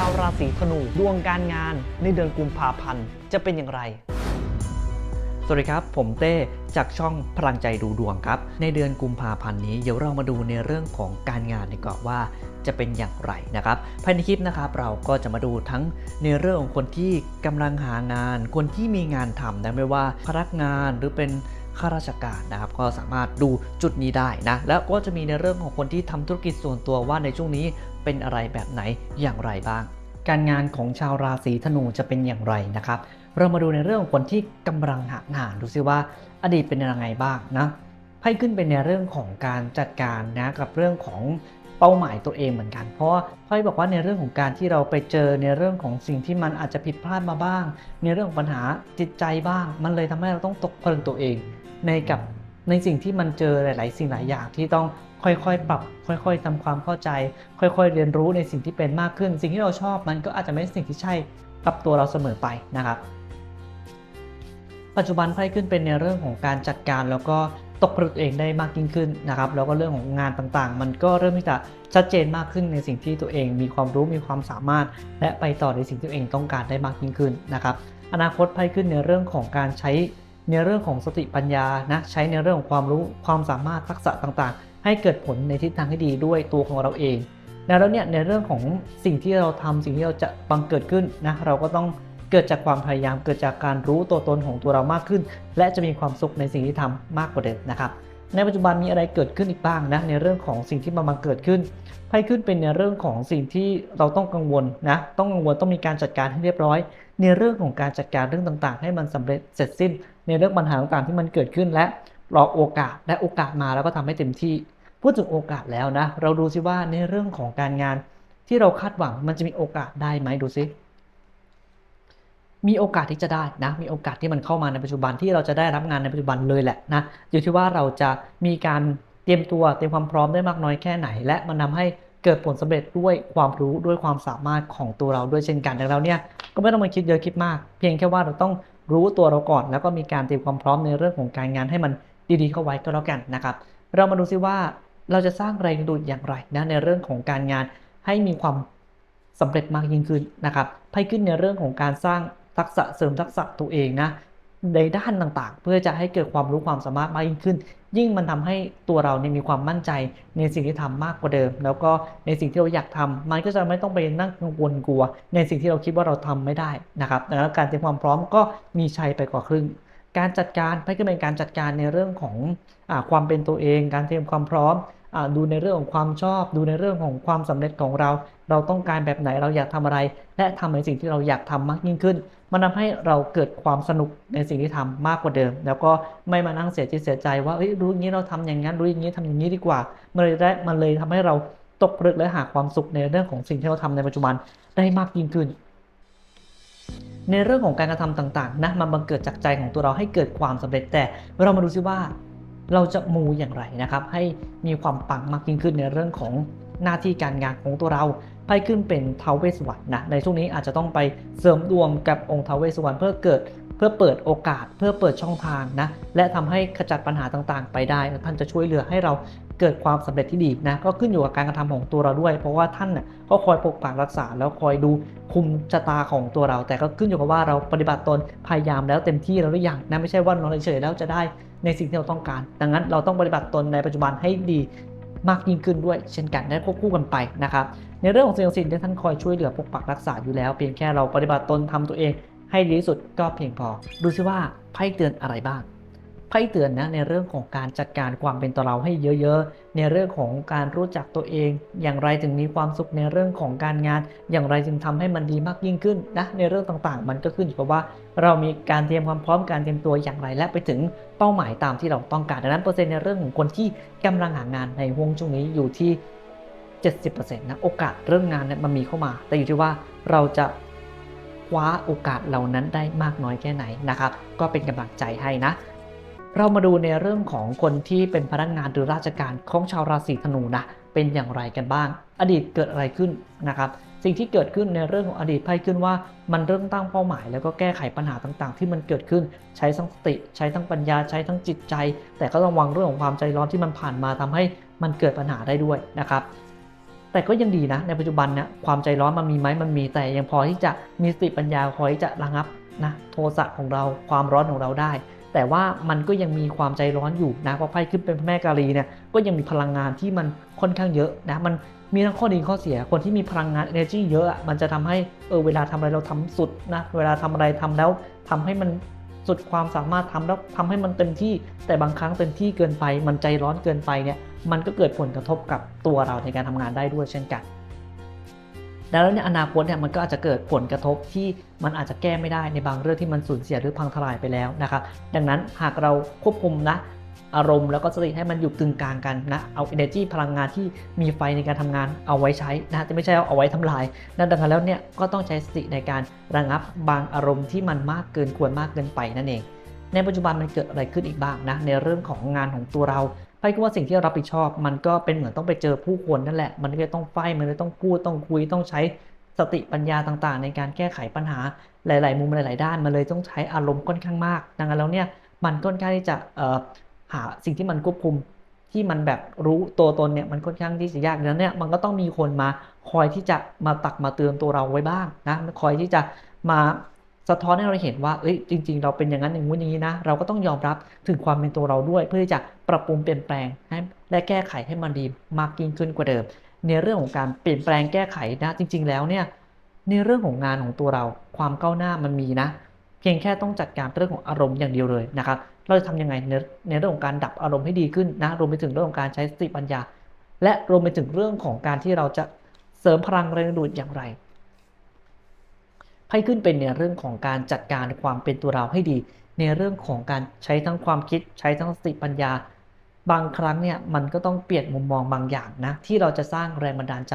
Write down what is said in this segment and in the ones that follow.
ชาวราศีธนูดวงการงานในเดือนกุมภาพันธ์จะเป็นอย่างไร สวัสดีครับ ผมเต้จากช่องพลังใจดูดวงครับ ในเดือนกุมภาพันธ์นี้เดี๋ยวเรามาดูในเรื่องของการงานดีกว่าว่าจะเป็นอย่างไรนะครับภายในคลิปนะครับเราก็จะมาดูทั้งในเรื่องของคนที่กำลังหางาน คนที่มีงานทำนะไม่ว่าพนักงานหรือเป็น ข้าราชการนะครับ ก็สามารถดูจุดนี้ได้นะ แล้วก็จะมีในเรื่องของคนที่ทำธุรกิจส่วนตัวว่าในช่วงนี้เป็นอะไรแบบไหนอย่างไรบ้าง การงานของชาวราศีธนูจะเป็นอย่างไรนะครับ เรามาดูในเรื่องของคนที่กำลังหางานดูซิว่าอดีตเป็นยังไงบ้างนะไพ่ขึ้นเป็นในเรื่องของการจัดการนะกับเรื่องของเป้าหมายตัวเองเหมือนกัน เพราะว่าไพ่บอกว่าในเรื่องของการที่เราไปเจอในเรื่องของสิ่งที่มันอาจจะผิดพลาดมาบ้าง ในเรื่องของปัญหาจิตใจบ้าง มันเลยทำให้เราต้องตกผลึกตัวเอง ในกับในสิ่งที่มันเจอหลาย ๆ สิ่งหลายอย่างที่ต้องค่อยๆ ปรับ ค่อยๆทำความเข้าใจ ค่อยๆ เรียนรู้ในสิ่งที่เป็นมากขึ้น สิ่งที่เราชอบมันก็อาจจะไม่ใช่สิ่งที่ใช่กับตัวเราเสมอไปนะครับปัจจุบันไพ่ขึ้นเป็นในเรื่องของการจัดการแล้วก็ตกผลึกเองได้มากยิ่งขึ้นนะครับแล้วก็เรื่องของงานต่างๆ มันก็เริ่มที่จะชัดเจนมากขึ้นในสิ่งที่ตัวเองมีความรู้มีความสามารถ และไปต่อในสิ่งที่ตัวเองต้องการได้มากยิ่งขึ้นนะครับอนาคตไพ่ขึ้นในเรื่องของการใช้ ในเรื่องของสติปัญญานะใช้ในเรื่องของความรู้ความสามารถทักษะต่างๆ ให้เกิดผลในทิศทางที่ดีด้วยตัวของเราเองแล้วเนี่ยในเรื่องของสิ่งที่เราทำสิ่งที่เราจะบังเกิดขึ้นนะเราก็ต้องเกิดจากความพยายามเกิดจากการรู้ตัวตนของตัวเรามากขึ้น และจะมีความสุขในสิ่งที่ทำมากกว่าเดิมนะครับในปัจจุบันมีอะไรเกิดขึ้นอีกบ้างนะในเรื่องของสิ่งที่มันมาเกิดขึ้นไพ่ขึ้นเป็นในเรื่องของสิ่งที่เราต้องกังวลนะต้องกังวลต้องมีการจัดการให้เรียบร้อย ในเรื่องของการจัดการเรื่องต่างๆ ให้มันสำเร็จเสร็จสิ้น ในเรื่องปัญหาต่างๆที่มันเกิดขึ้นและรอโอกาสและโอกาสมาแล้วก็ทำให้เต็มที่ พูดถึงโอกาสแล้วนะ เราดูซิว่าในเรื่องของการงานที่เราคาดหวังมันจะมีโอกาสได้ไหมดูซิมีโอกาสที่จะได้นะ มีโอกาสที่มันเข้ามาในปัจจุบันที่เราจะได้รับงานในปัจจุบันเลยแหละนะ อยู่ที่ว่าเราจะมีการเตรียมตัวเตรียมความพร้อมได้มากน้อยแค่ไหน และมันทาให้เกิดผลสำเร็จด้วยความรู้ด้วยความสามารถของตัวเราด้วยเช่นกันดังนั้นเนี่ย ก็ไม่ต้องมาคิดเยอะคิดมาก เพียงแค่ว่าเราต้องรู้ตัวเราก่อน แล้วก็มีการเตรียมความพร้อมในเรื่องของการงานให้มันดีๆเข้าไว้ก็แล้วกันนะครับ เรามาดูซิว่าเราจะสร้างแรงดูดอย่างไรนะในเรื่องของการงานให้มีความสำเร็จมากยิ่งขึ้นนะครับไพ่ขึ้นในเรื่องของการสร้างทักษะเสริมทักษะตัวเองนะ ในด้านต่างๆ เพื่อจะให้เกิดความรู้ความสามารถมากยิ่งขึ้น ยิ่งมันทำให้ตัวเราเนี่ยมีความมั่นใจในสิ่งที่ทำมากกว่าเดิม แล้วก็ในสิ่งที่เราอยากทำมันก็จะไม่ต้องไปนั่งกังวลกลัว ในสิ่งที่เราคิดว่าเราทำไม่ได้นะครับดังนั้นการเตรียมความพร้อมก็มีชัยไปกว่าครึ่งการจัดการไพ่ก็เป็นการจัดการในเรื่องของอความเป็นตัวเอง การเตรียมความพร้อม ดูในเรื่องของความชอบ ดูในเรื่องของความสำเร็จของเรา เราต้องการแบบไหนเราอยากทำอะไร และทำในสิ่งที่เราอยากทำมากยิ่งขึ้น มันทาให้เราเกิดความสนุกในสิ่งที่ทำมากกว่าเดิม แล้วก็ไม่มานั่งเสียใจเสียใจว่าเอ้ยรู้อย่างนี้เราทำอย่างนั้นรู้อย่างนี้ทำอย่างนี้ดีกว่า มันเลยได้มันเลยทำให้เราตกผลึกและหาความสุขในเรื่องของสิ่งที่เราทำในปัจจุบันได้มากยิ่งขึ้นในเรื่องของการกระทำต่างๆนะมันบังเกิดจากใจของตัวเราให้เกิดความสำเร็จแต่เรามาดูซิว่า เราจะมูอย่างไรนะครับ ให้มีความปังมากยิ่งขึ้นในเรื่องของหน้าที่การงานของตัวเราไพ่ขึ้นเป็นเทวเวสวรรณนะในช่วงนี้อาจจะต้องไปเสริมดวงกับองค์เทวเวสวรรณเพื่อเกิดเพื่อเปิดโอกาสเพื่อเปิดช่องทางนะและทำให้ขจัดปัญหาต่างๆ ไปได้ท่านจะช่วยเหลือให้เราเกิดความสำเร็จที่ดีนะก็ขึ้นอยู่กับการกระทำของตัวเราด้วย เพราะว่าท่านน่ะก็คอยปกปักรักษาแล้วคอยดูคุมชะตาของตัวเรา แต่ก็ขึ้นอยู่กับว่าเราปฏิบัติตนพยายามแล้วเต็มที่แล้วหรือยังนะไม่ใช่ว่านอนเฉยๆแล้วจะได้ ในสิ่งที่เราต้องการ ดังนั้นเราต้องปฏิบัติตนในปัจจุบันให้ดีมากยิ่งขึ้นด้วย เช่นกันได้ควบคู่กันไปนะครับ ในเรื่องของสิ่งศักดิ์สิทธิ์ที่ท่านคอยช่วยเหลือปกปักรักษาอยู่แล้ว เพียงแค่เราปฏิบัติตนทำตัวเองให้ดีที่สุดก็เพียงพอ ดูซิว่าไพ่เตือนอะไรบ้าง ไพ่เตือนนะในเรื่องของการจัดการความเป็นตัวเราให้เยอะๆ ในเรื่องของการรู้จักตัวเอง อย่างไรถึงมีความสุขในเรื่องของการงาน อย่างไรจึงทำให้มันดีมากยิ่งขึ้นนะในเรื่องต่างๆ มันก็ขึ้นอยู่กับว่า เรามีการเตรียมความพร้อมการเตรียมตัวอย่างไรและไปถึงเป้าหมายตามที่เราต้องการดังนั้นเปอร์เซ็นต์ในเรื่องของคนที่กำลังหางานในวงช่วงนี้อยู่ที่ 70%นะโอกาสเรื่องงานเนี่ยมันมีเข้ามา แต่อยู่ที่ว่าเราจะคว้าโอกาสเหล่านั้นได้มากน้อยแค่ไหนนะครับ ก็เป็นกำลังใจให้นะ เรามาดูในเรื่องของคนที่เป็นพนักงานหรือราชการของชาวราศีธนูนะเป็นอย่างไรกันบ้าง อดีตเกิดอะไรขึ้นนะครับ สิ่งที่เกิดขึ้นในเรื่องของอดีตไพ่ขึ้นว่า มันเริ่มตั้งเป้าหมาย แล้วก็แก้ไขปัญหาต่างๆ ที่มันเกิดขึ้น ใช้ทั้งสติ ใช้ทั้งปัญญาใช้ทั้งจิตใจ แต่ก็ต้องวางเรื่องของความใจร้อนที่มันผ่านมาทำให้มันเกิดปัญหาได้ด้วยนะครับแต่ก็ยังดีนะในปัจจุบันเนี่ยความใจร้อนมันมีไหมมันมีแต่ยังพอที่จะมีสติปัญญาพอที่จะระงับนะโทสะของเราความร้อนของเราได้ แต่ว่ามันก็ยังมีความใจร้อนอยู่นะเพราะไพ่ขึ้นเป็นพระแม่กาลีเนี่ยก็ยังมีพลังงานที่มันค่อนข้างเยอะนะมันมีทั้งข้อดีข้อเสียคนที่มีพลังงาน energy เยอะอะมันจะทำให้เออเวลาทำอะไรเราทำสุดนะเวลาทำอะไรทำแล้วทำให้มันสุดความสามารถทำแล้วทำให้มันเต็มที่ แต่บางครั้งเต็มที่เกินไป มันใจร้อนเกินไปเนี่ยมันก็เกิดผลกระทบกับตัวเราในการทำงานได้ด้วยเช่นกัน แล้วในอนาคตเนี่ยมันก็อาจจะเกิดผลกระทบที่มันอาจจะแก้ไม่ได้ในบางเรื่องที่มันสูญเสียหรือพังทลายไปแล้วนะครับดังนั้นหากเราควบคุมนะอารมณ์แล้วก็สติให้มันอยู่กึ่งกลางกันนะ เอา energy พลังงานที่มีไฟในการทำงานเอาไว้ใช้นะจะไม่ใช่เอาเอาไว้ทำลายนั่นดังนั้นแล้วเนี่ยก็ต้องใช้สติในการระงับบางอารมณ์ที่มันมากเกินควรมากเกินไปนั่นเอง ในปัจจุบันมันเกิดอะไรขึ้นอีกบ้างนะในเรื่องของงานของตัวเรา ไพ่ก็ว่าสิ่งที่เรารับผิดชอบ มันก็เป็นเหมือนต้องไปเจอผู้คนนั่นแหละ มันก็เลยต้องไฟมันเลยต้องพูดต้องคุยต้องใช้สติปัญญาต่างๆ ในการแก้ไขปัญหาหลาย ๆ มุมหลายๆ ด้านมันเลยต้องใช้อารมณ์ค่อนข้างมาก ดังนั้นแล้วเนี่ยมันค่อนข้างที่จะหาสิ่งที่มันควบคุมที่มันแบบรู้ตัวตนเนี่ยมันค่อนข้างที่จะยากดังนั้นเนี่ยมันก็ต้องมีคนมาคอยที่จะมาตักมาเตือนตัวเราไว้บ้างนะคอยที่จะมา สะท้อนให้เราเห็นว่าเอ้ยจริง ๆ เราเป็นอย่างนั้นอย่างนู้นอย่างนี้นะ เราก็ต้องยอมรับถึงความเป็นตัวเราด้วย เพื่อที่จะปรับปรุงเปลี่ยนแปลงให้และแก้ไขให้มันดีมากยิ่งขึ้นกว่าเดิม ในเรื่องของการเปลี่ยนแปลงแก้ไขนะ จริง ๆ แล้วเนี่ยในเรื่องของงานของตัวเรา ความก้าวหน้ามันมีนะ เพียงแค่ต้องจัดการเรื่องของอารมณ์อย่างเดียวเลยนะครับเราจะทำยังไงในในเรื่องของการดับอารมณ์ให้ดีขึ้นนะรวมไปถึงเรื่องของการใช้สติปัญญา และรวมไปถึงเรื่องของการที่เราจะเสริมพลังแรงดูดอย่างไร ไพ่ขึ้นเป็นในเรื่องของการจัดการความเป็นตัวเราให้ดี ในเรื่องของการใช้ทั้งความคิด ใช้ทั้งสติปัญญา บางครั้งเนี่ยมันก็ต้องเปลี่ยนมุมมองบางอย่างนะที่เราจะสร้างแรงบันดาลใจ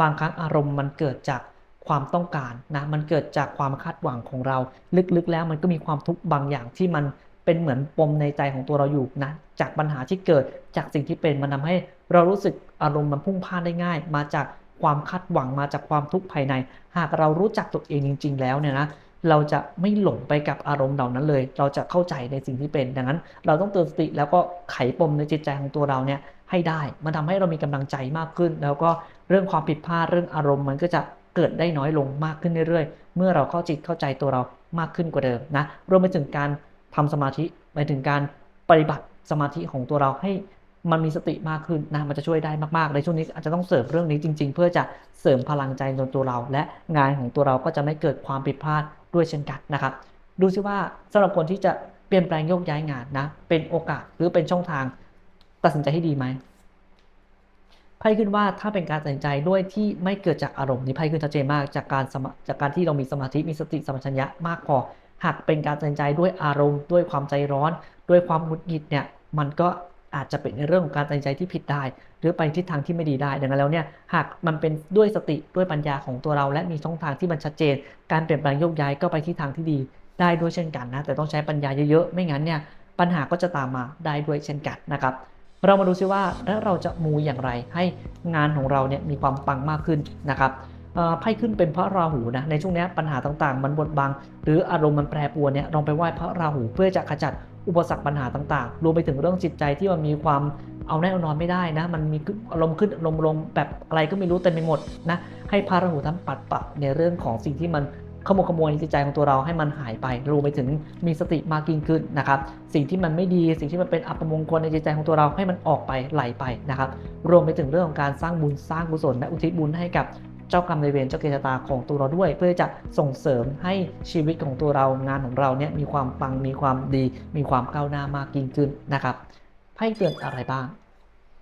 บางครั้งอารมณ์มันเกิดจากความต้องการนะมันเกิดจากความคาดหวังของเรา ลึกๆ แล้วมันก็มีความทุกข์บางอย่างที่มันเป็นเหมือนปมในใจของตัวเราอยู่นะจากปัญหาที่เกิดจากสิ่งที่เป็นมันทาให้เรารู้สึกอารมณ์มันพุ่งพ่านได้ง่าย มาจาก ความคาดหวังมาจากความทุกข์ภายใน หากเรารู้จักตัวเองจริง ๆ แล้วเนี่ยนะเราจะไม่หลงไปกับอารมณ์เหล่านั้นเลย เราจะเข้าใจในสิ่งที่เป็น ดังนั้น เราต้องเตือนสติแล้วก็ไขปมในจิตใจของตัวเราเนี่ยให้ได้ มันทำให้เรามีกำลังใจมากขึ้น แล้วก็เรื่องความผิดพลาดเรื่องอารมณ์มันก็จะเกิดได้น้อยลงมากขึ้นเรื่อยๆ เมื่อเราเข้าจิตเข้าใจตัวเรามากขึ้นกว่าเดิมนะ รวมไปถึงการทำสมาธิ ไปถึงการปฏิบัติสมาธิของตัวเราให้ มันมีสติมากขึ้นนะมันจะช่วยได้มากๆในช่วงนี้อาจจะต้องเสริมเรื่องนี้จริง ๆ เพื่อจะเสริมพลังใจในตัวเรา และงานของตัวเราก็จะไม่เกิดความผิดพลาดด้วยเช่นกันนะครับ ดูซิว่าสำหรับคนที่จะเปลี่ยนแปลงโยกย้ายงานนะ เป็นโอกาสหรือเป็นช่องทางตัดสินใจให้ดีไหมไพ่ขึ้นว่าถ้าเป็นการตัดสินใจด้วยที่ไม่เกิดจากอารมณ์นี่ไพ่ขึ้นชัดเจนมากจากการจากการที่เรามีสมาธิมีสติสัมปชัญญะมากพอหากเป็นการตัดสินใจด้วยอารมณ์ ด้วยความใจร้อน ด้วยความหงุดหงิดเนี่ยมันก็ อาจจะเป็นในเรื่องของการตัดสินใจที่ผิดได้ หรือไปทิศทางที่ไม่ดีได้ดังนั้นแล้วเนี่ยหากมันเป็นด้วยสติด้วยปัญญาของตัวเรา และมีช่องทางที่มันชัดเจน การเปลี่ยนแปลงโยกย้ายก็ไปที่ทางที่ดีได้ด้วยเช่นกันนะแต่ต้องใช้ปัญญาเยอะๆไม่งั้นเนี่ยปัญหาก็จะตามมาได้ด้วยเช่นกันนะครับเรามาดูซิว่าแล้วเราจะมูอย่างไรให้งานของเราเนี่ยมีความปังมากขึ้นนะครับไพ่ขึ้นเป็นพระราหูนะในช่วงนี้ปัญหาต่างๆ มันบดบัง หรืออารมณ์มันแปรปรวนเนี่ยลองไปไหว้พระราหูเพื่อจะขจัด อุปสรรคปัญหาต่างๆ รวมไปถึงเรื่องจิตใจที่มันมีความเอาแน่เอานอนไม่ได้นะ มันมีอารมณ์ขึ้นอารมณ์ลงแบบอะไรก็ไม่รู้เต็มไปหมดนะ ให้พระราหูท่านปัดป่าในเรื่องของสิ่งที่มันขโมยขโมยในจิตใจของตัวเราให้มันหายไป รวมไปถึงมีสติมากยิ่งขึ้นนะครับ สิ่งที่มันไม่ดี สิ่งที่มันเป็นอัปมงคลในจิตใจของตัวเราให้มันออกไปไหลไปนะครับ รวมไปถึงเรื่องของการสร้างบุญสร้างกุศลและอุทิศบุญให้กับ เจ้ากรรมในเวรเจ้าเกณฑ์ชะตาของตัวเราด้วย เพื่อจะส่งเสริมให้ชีวิตของตัวเรางานของเราเนี่ยมีความปังมีความดี มีความก้าวหน้ามากยิ่งขึ้นนะครับไพ่เตือนอะไรบ้าง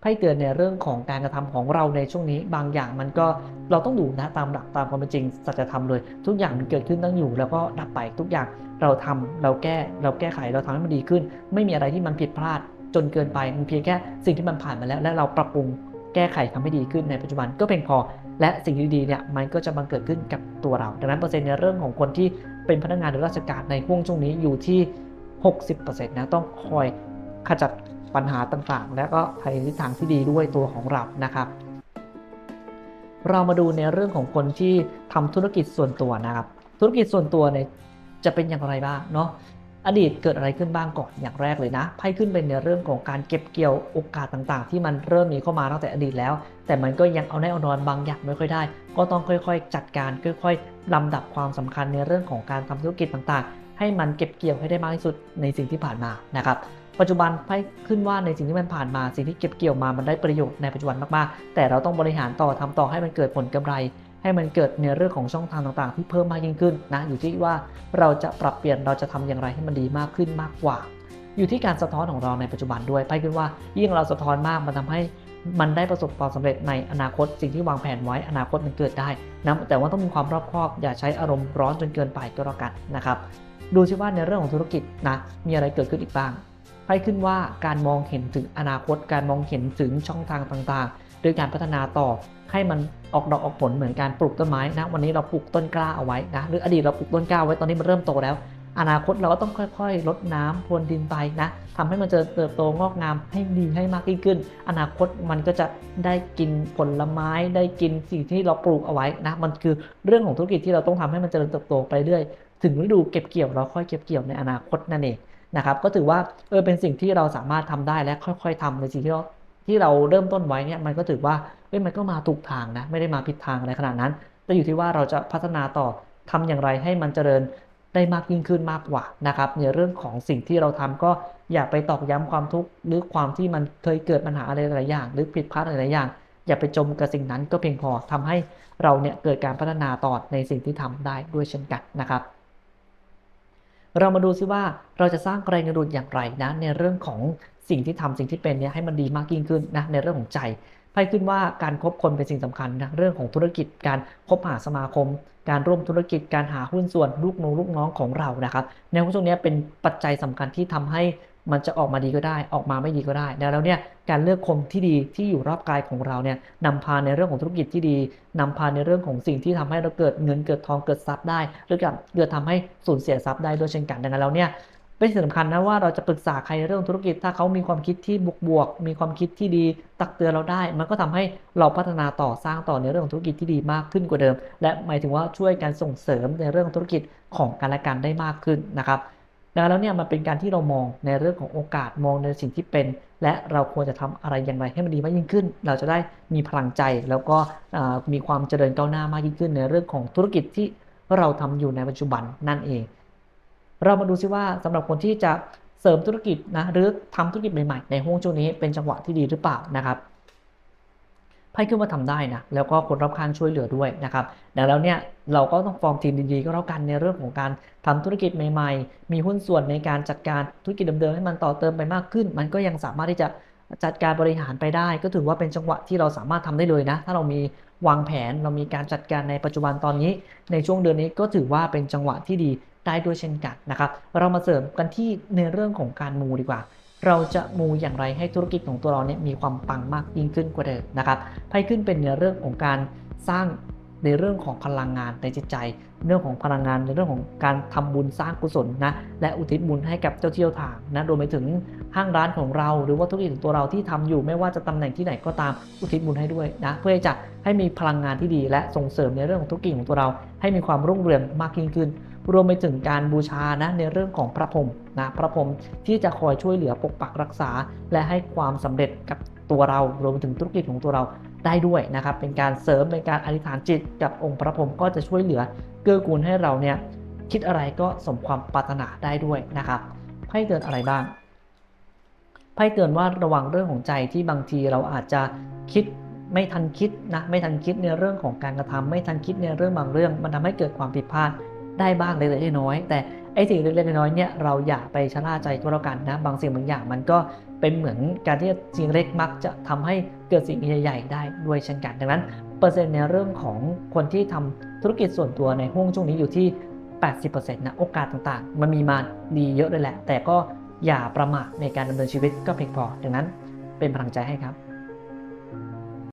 ไพ่เตือนในเรื่องของการกระทำของเราในช่วงนี้ บางอย่างมันก็เราต้องดูนะตามหลักตามความเป็นจริงสัจธรรมเลย ทุกอย่างมันเกิดขึ้นตั้งอยู่ แล้วก็ดับไปทุกอย่างเราทำเราแก้เราแก้ไขเราทำให้มันดีขึ้น ไม่มีอะไรที่มันผิดพลาดจนเกินไปมันเพียงแค่สิ่งที่มันผ่านมาแล้ว และเราปรับปรุงแก้ไขทำให้ดีขึ้นในปัจจุบันก็เพียงพอ และสิ่งดีๆเนี่ยมันก็จะบังเกิดขึ้นกับตัวเรา ดังนั้นเปอร์เซ็นต์ในเรื่องของคนที่เป็นพนักงานหรือราชการในห่วงช่วงนี้อยู่ที่ 60%นะต้องคอยขจัดปัญหาต่างๆ และก็ไปในทิศทางที่ดีด้วยตัวของเรานะครับ เรามาดูในเรื่องของคนที่ทำธุรกิจส่วนตัวนะครับ ธุรกิจส่วนตัวเนี่ยจะเป็นอย่างไรบ้างเนาะ อดีตเกิดอะไรขึ้นบ้างก่อนอย่างแรกเลยนะไพ่ขึ้นเป็นในเรื่องของการเก็บเกี่ยวโอกาสต่างๆ ที่มันเริ่มมีเข้ามาตั้งแต่อดีตแล้ว แต่มันก็ยังเอาแน่เอานอนบางอย่างไม่ค่อยได้ ก็ต้องค่อยๆ จัดการค่อยๆลำดับความสำคัญในเรื่องของการทำธุรกิจต่างๆ ให้มันเก็บเกี่ยวให้ได้มากที่สุดในสิ่งที่ผ่านมานะครับปัจจุบันไพ่ขึ้นว่าในสิ่งที่มันผ่านมาสิ่งที่เก็บเกี่ยวมามันได้ประโยชน์ในปัจจุบันมากๆ แต่เราต้องบริหารต่อทำต่อให้มันเกิดผลกำไร ให้มันเกิดในเรื่องของช่องทางต่างๆ ที่เพิ่มมากยิ่งขึ้นนะอยู่ที่ว่าเราจะปรับเปลี่ยนเราจะทำอย่างไรให้มันดีมากขึ้นมากกว่า อยู่ที่การสะท้อนของเราในปัจจุบันด้วยไพ่ขึ้นว่า ยิ่งเราสะท้อนมากมันทำให้มันได้ประสบความสำเร็จในอนาคตสิ่งที่วางแผนไว้อนาคตมันเกิดได้นะแต่ว่าต้องมีความรอบคอบ อย่าใช้อารมณ์ร้อนจนเกินไปก็แล้วกันนะครับดูซิว่าในเรื่องของธุรกิจนะมีอะไรเกิดขึ้นอีกบ้างไพ่ขึ้นว่าการมองเห็นถึงอนาคตการมองเห็นถึงช่องทางต่างๆ โดยการพัฒนาต่อ ให้มันออกดอกออกผลเหมือนการปลูกต้นไม้นะวันนี้เราปลูกต้นกล้าเอาไว้นะหรืออดีตเราปลูกต้นกล้าไว้ตอนนี้มันเริ่มโตแล้ว อนาคตเราก็ต้องค่อยๆ ลดน้ำพรวนดินไปนะทำให้มันเจริญเติบโตงอกงามให้ดีให้มากยิ่งขึ้น อนาคตมันก็จะได้กินผลไม้ได้กินสิ่งที่เราปลูกเอาไว้นะมันคือเรื่องของธุรกิจที่เราต้องทำให้มันเจริญเติบโตไปเรื่อยถึงฤดูเก็บเกี่ยวเราค่อยเก็บเกี่ยวในอนาคตนั่นเองนะครับก็ถือว่าเออเป็นสิ่งที่เราสามารถทำได้และค่อย ๆทำในสิ่งที่เรา ที่เราเริ่มต้นไว้เนี่ยมันก็ถือว่าเอ้ยมันก็มาถูกทางนะไม่ได้มาผิดทางอะไรขนาดนั้น แต่อยู่ที่ว่าเราจะพัฒนาต่อทำอย่างไรให้มันเจริญได้มากยิ่งขึ้นมากกว่านะครับในเรื่องของสิ่งที่เราทำก็อย่าไปตอกย้ำความทุกข์หรือความที่มันเคยเกิดปัญหาอะไรหลายอย่าง หรือผิดพลาดอะไรหลายอย่าง อย่าไปจมกับสิ่งนั้นก็เพียงพอทำให้เราเนี่ยเกิดการพัฒนาต่อในสิ่งที่ทำได้ด้วยเช่นกันนะครับเรามาดูซิว่าเราจะสร้างแรงดึงดูดอย่างไรนะในเรื่องของ สิ่งที่ทำสิ่งที่เป็นเนี่ยให้มันดีมากยิ่งขึ้นนะในเรื่องของใจไพ่ขึ้นว่าการคบคนเป็นสิ่งสำคัญนะเรื่องของธุรกิจการคบหาสมาคม การร่วมธุรกิจการหาหุ้นส่วนลูกน้องลูกน้องของเรานะครับในพวงนี้เป็นปัจจัยสำคัญที่ทำให้มันจะออกมาดีก็ได้ออกมาไม่ดีก็ได้แล้วเนี่ยการเลือกคนที่ดีที่อยู่รอบกายของเราเนี่ยนำพาในเรื่องของธุรกิจที่ดีนำพาในเรื่องของสิ่งที่ทำให้เราเกิดเงินเกิดทองเกิดทรัพย์ได้ หรือกับเกิดทำให้สูญเสียทรัพย์ได้ด้วยเช่นกันดังนั้นแล้วเนี่ย เป็นสิ่งสำคัญนะว่าเราจะปรึกษาใครในเรื่องธุรกิจ ถ้าเขามีความคิดที่บวกๆมีความคิดที่ดีตักเตือนเราได้ มันก็ทำให้เราพัฒนาต่อสร้างต่อในเรื่องธุรกิจที่ดีมากขึ้นกว่าเดิม และหมายถึงว่าช่วยกันส่งเสริมในเรื่องธุรกิจของกันและกันได้มากขึ้นนะครับดังนั้นแล้วเนี่ยมันเป็นการที่เรามองในเรื่องของโอกาสมองในสิ่งที่เป็น และเราควรจะทำอะไรอย่างไรให้มันดีมากยิ่งขึ้น เราจะได้มีพลังใจ แล้วก็มีความเจริญก้าวหน้ามากยิ่งขึ้น ในเรื่องของธุรกิจที่เราทำอยู่ในปัจจุบันนั่นเอง เรามาดูซิว่าสำหรับคนที่จะเสริมธุรกิจนะหรือทำธุรกิจใหม่ๆในห่วงช่วงนี้เป็นจังหวะที่ดีหรือเปล่านะครับไพ่ขึ้นว่าทำได้นะแล้วก็คนรอบข้างช่วยเหลือด้วยนะครับดังแล้วเนี่ยเราก็ต้องฟอร์มทีมดีๆก็แล้วกันในเรื่องของการทำธุรกิจใหม่ ๆ มีหุ้นส่วนในการจัดการธุรกิจเดิมๆให้มันต่อเติมไปมากขึ้น มันก็ยังสามารถที่จะจัดการบริหารไปได้ ก็ถือว่าเป็นจังหวะที่เราสามารถทำได้เลยนะ ถ้าเรามีวางแผนเรามีการจัดการในปัจจุบันตอนนี้ ในช่วงเดือนนี้ก็ถือว่าเป็นจังหวะที่ดี ได้ด้วยเช่นกันนะครับ เรามาเสริมกันที่ในเรื่องของการมูดีกว่า เราจะมูอย่างไรให้ธุรกิจของตัวเราเนี่ยมีความปังมากยิ่งขึ้นกว่าเดิมนะครับไพ่ขึ้นเป็นในเรื่องของการสร้างในเรื่องของพลังงานในจิตใจ เรื่องของพลังงานในเรื่องของการทำบุญสร้างกุศลนะและอุทิศบุญให้กับเจ้าเที่ยวทางนะรวมไปถึงห้างร้านของเรา หรือว่าธุรกิจของตัวเราที่ทำอยู่ไม่ว่าจะตำแหน่งที่ไหนก็ตามอุทิศบุญให้ด้วยนะเพื่อจะให้มีพลังงานที่ดี และส่งเสริมในเรื่องของธุรกิจของตัวเรา ให้มีความรุ่งเรืองมากยิ่งขึ้น รวมไปถึงการบูชานะในเรื่องของพระพรหมนะพระพรหมที่จะคอยช่วยเหลือปกปักรักษา และให้ความสำเร็จกับตัวเรารวมไปถึงธุรกิจของตัวเราได้ด้วยนะครับ เป็นการเสริมเป็นการอธิษฐานจิตกับองค์พระพรหมก็จะช่วยเหลือเกื้อกูลให้เราเนี่ยคิดอะไรก็สมความปรารถนาได้ด้วยนะครับไพ่เตือนอะไรบ้างไพ่เตือนว่าระวังเรื่องของใจที่บางทีเราอาจจะคิดไม่ทันคิดนะไม่ทันคิดในเรื่องของการกระทำไม่ทันคิดในเรื่องบางเรื่อง มันทำให้เกิดความผิดพลาด ได้บ้างเล็กๆน้อยๆแต่ไอ้สิ่งเล็กๆน้อยๆเนี่ยเราอย่าไปชะล่าใจก็แล้วกันนะบางสิ่งบางอย่างมันก็เป็นเหมือนการที่สิ่งเล็กมักจะทำให้เกิดสิ่งใหญ่ๆได้ด้วยเช่นกันดังนั้น เปอร์เซ็นต์ในเรื่องของคนที่ทำธุรกิจส่วนตัวในห่วงช่วงนี้อยู่ที่ 80%นะโอกาสต่างๆ มันมีมาดีเยอะเลยแหละ แต่ก็อย่าประมาทในการดำเนินชีวิตก็เพียงพอดังนั้นเป็นพลังใจให้ครับ